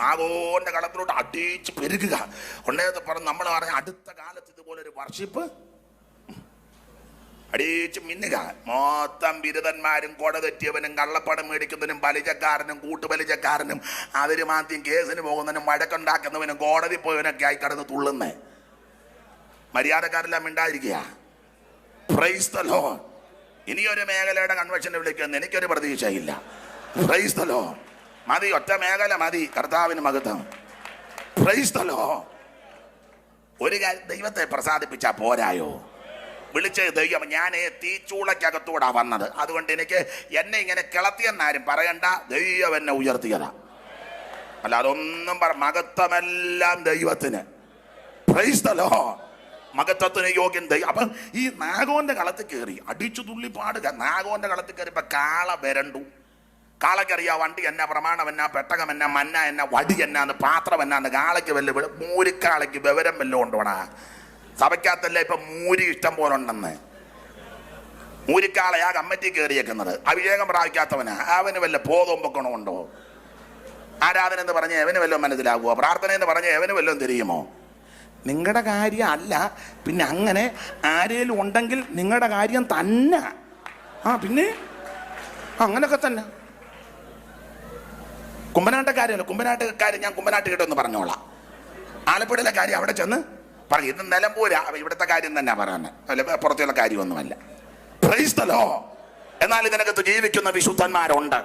നാഗോന്റെ കളത്തിലോട്ട് അടിച്ച് പെരുകുക. ഉണ്ടേന്ന് പറഞ്ഞ് നമ്മൾ പറഞ്ഞ അടുത്ത കാലത്ത് ഇതുപോലെ ഒരു വർഷിപ്പ് അടിച്ച് മിന്നുക. മൊത്തം ബിരുദന്മാരും കൊട തെറ്റിയവനും കള്ളപ്പണം മേടിക്കുന്നതിനും പലിജക്കാരനും കൂട്ടുപലിജക്കാരനും അവർ മാദ്യം കേസിന് പോകുന്നതിനും വഴക്കുണ്ടാക്കുന്നവനും കോടതി പോയവനൊക്കെ ആയി കടന്ന് തുള്ളുന്നേ. മര്യാദക്കാരെല്ലാം മിണ്ടായിരിക്കുക പ്രൈസ് ഇനിയൊരു മേഖലയുടെ കൺവെൻഷനെ വിളിക്കുന്നു എനിക്കൊരു പ്രതീക്ഷയില്ല. പ്രൈസ് മതി ഒറ്റ മേഖല മതി. കർത്താവിന് ദ ലോർഡ് ഒരു ദൈവത്തെ പ്രസാദിപ്പിച്ചാ പോരായോ? വിളിച്ച ദൈവം ഞാൻ തീച്ചൂളക്കകത്തൂടാ വന്നത്. അതുകൊണ്ട് എനിക്ക് എന്നെ ഇങ്ങനെ കിളത്തിയെന്നാരും പറയണ്ട. ദൈവം എന്നെ ഉയർത്തിയതാ. അല്ല അതൊന്നും പറ മകത്വമെല്ലാം ദൈവത്തിന്. ലോർഡ് മകത്വത്തിന് യോഗ്യൻ ദൈവം അപ്പം ഈ നാഗോന്റെ കളത്തിൽ കയറി അടിച്ചു തുള്ളി പാടുക നാഗോന്റെ കളത്തിൽ കയറിപ്പോ കാള വരണ്ടു. കാളക്കറിയാ വണ്ടി എന്നാ പ്രമാണം എന്നാ പെട്ടകം എന്നാ മന്ന എന്നാ വടി എന്നാന്ന് പാത്രം എന്നാന്ന് കാളയ്ക്ക് വല്ല മൂരിക്കാളയ്ക്ക് വിവരം വല്ലതും ഉണ്ടോടാ സഭയ്ക്കകത്തല്ലേ ഇപ്പൊ മൂരി ഇഷ്ടം പോലെ ഉണ്ടെന്ന്? മൂരിക്കാളയാ കമ്മിറ്റി കയറിയേക്കുന്നത്. അഭിഷേകം പ്രാപിക്കാത്തവനാ. അവന് വല്ല ബോധവും ആരാധന എന്ന് പറഞ്ഞ് എവന് വല്ലതും മനസ്സിലാകുമോ പ്രാർത്ഥന എന്ന് പറഞ്ഞ് എവന് വല്ലതും തിരിയുമോ? നിങ്ങളുടെ കാര്യം അല്ല. പിന്നെ അങ്ങനെ ആരേലും ഉണ്ടെങ്കിൽ നിങ്ങളുടെ കാര്യം തന്നെ. ആ പിന്നെ? അങ്ങനൊക്കെ തന്നെ. കുമ്പനാട്ടക്കാരല്ല കുമ്പനാട്ടുകാരൻ ഞാൻ കുമ്പനാട്ട് കേട്ടൊന്ന് പറഞ്ഞോളാം. ആലപ്പുഴയിലെ കാര്യം അവിടെ ചെന്ന് പറയും. ഇത് നിലമ്പൂരാ. ഇവിടുത്തെ കാര്യം തന്നെ പറയുന്നത്. അല്ല പുറത്തുള്ള കാര്യമൊന്നുമല്ല. ക്രൈസ്തലോ. എന്നാൽ ഇതിനകത്ത് ജീവിക്കുന്ന വിശുദ്ധന്മാരുണ്ട്.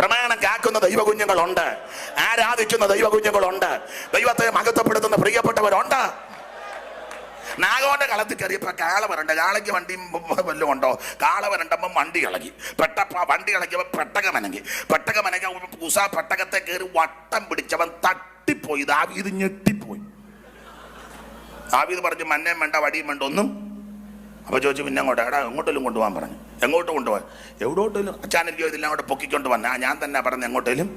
പ്രമാണം കാക്കുന്ന ദൈവകുഞ്ഞുങ്ങളുണ്ട്. ആരാധിക്കുന്ന ദൈവകുഞ്ഞുങ്ങളുണ്ട്. ദൈവത്തെ മഹത്വപ്പെടുത്തുന്ന പ്രിയപ്പെട്ടവരുണ്ട്. നാഗോന്റെ കളത്തിൽ കയറിയപ്പോ കാള വരണ്ട. കാളയ്ക്ക് വണ്ടിയും വല്ലതും ഉണ്ടോ? കാള വരണ്ടപ്പം വണ്ടി ഇളകി. പെട്ടപ്പ വണ്ടി ഇളകിയപ്പോ പെട്ടകം അനങ്ങി പെട്ടകം പട്ടകത്തെ കയറി വട്ടം പിടിച്ചവൻ തട്ടിപ്പോയി. ദാവീത് ഞെട്ടിപ്പോയി. ദാവീത് പറഞ്ഞു മന്നേം വേണ്ട വടിയും വേണ്ട ഒന്നും. അപ്പൊ ചോദിച്ചു പിന്നെ അങ്ങോട്ട് എടാ എങ്ങോട്ടെങ്കിലും കൊണ്ടുപോകാൻ പറഞ്ഞു. എങ്ങോട്ട് കൊണ്ടുപോകാൻ? എവിടോട്ടെങ്കിലും അച്ഛാനല്ലോ ഇതിൽ അങ്ങോട്ട് പൊക്കിക്കൊണ്ട് വന്ന. ആ ഞാൻ തന്നെ പറഞ്ഞു എങ്ങോട്ടേലും.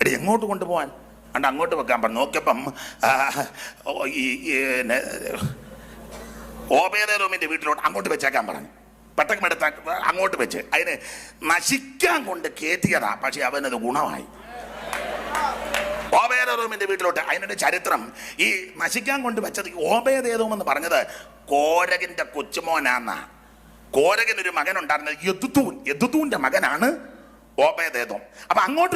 എടി എങ്ങോട്ട് കൊണ്ടുപോകാൻ? അണ്ട് അങ്ങോട്ട് വെക്കാൻ പറഞ്ഞു. നോക്കിയപ്പം ഈ ഓബേദ റൂമിന്റെ വീട്ടിലോട്ട് അങ്ങോട്ട് വെച്ചേക്കാൻ പറഞ്ഞു. പെട്ടെന്ന് എടുത്ത അങ്ങോട്ട് വെച്ച്. അതിന് നശിക്കാൻ കൊണ്ട് കയറ്റിയതാ പക്ഷെ അവനത് ഗുണമായി. ഓബേദ വീട്ടിലോട്ട് അതിനൊരു ചരിത്രം. ഈ നശിക്കാൻ കൊണ്ട് വെച്ചത് ഓബേദേതോം എന്ന് പറഞ്ഞത് കോരകിന്റെ കൊച്ചുമോനാന്ന. കോരകൻ ഒരു മകൻ ഉണ്ടായിരുന്നത് യദുത്തൂൻ യദുത്തൂന്റെ മകനാണ് ഓബേദേതോം അപ്പൊ അങ്ങോട്ട്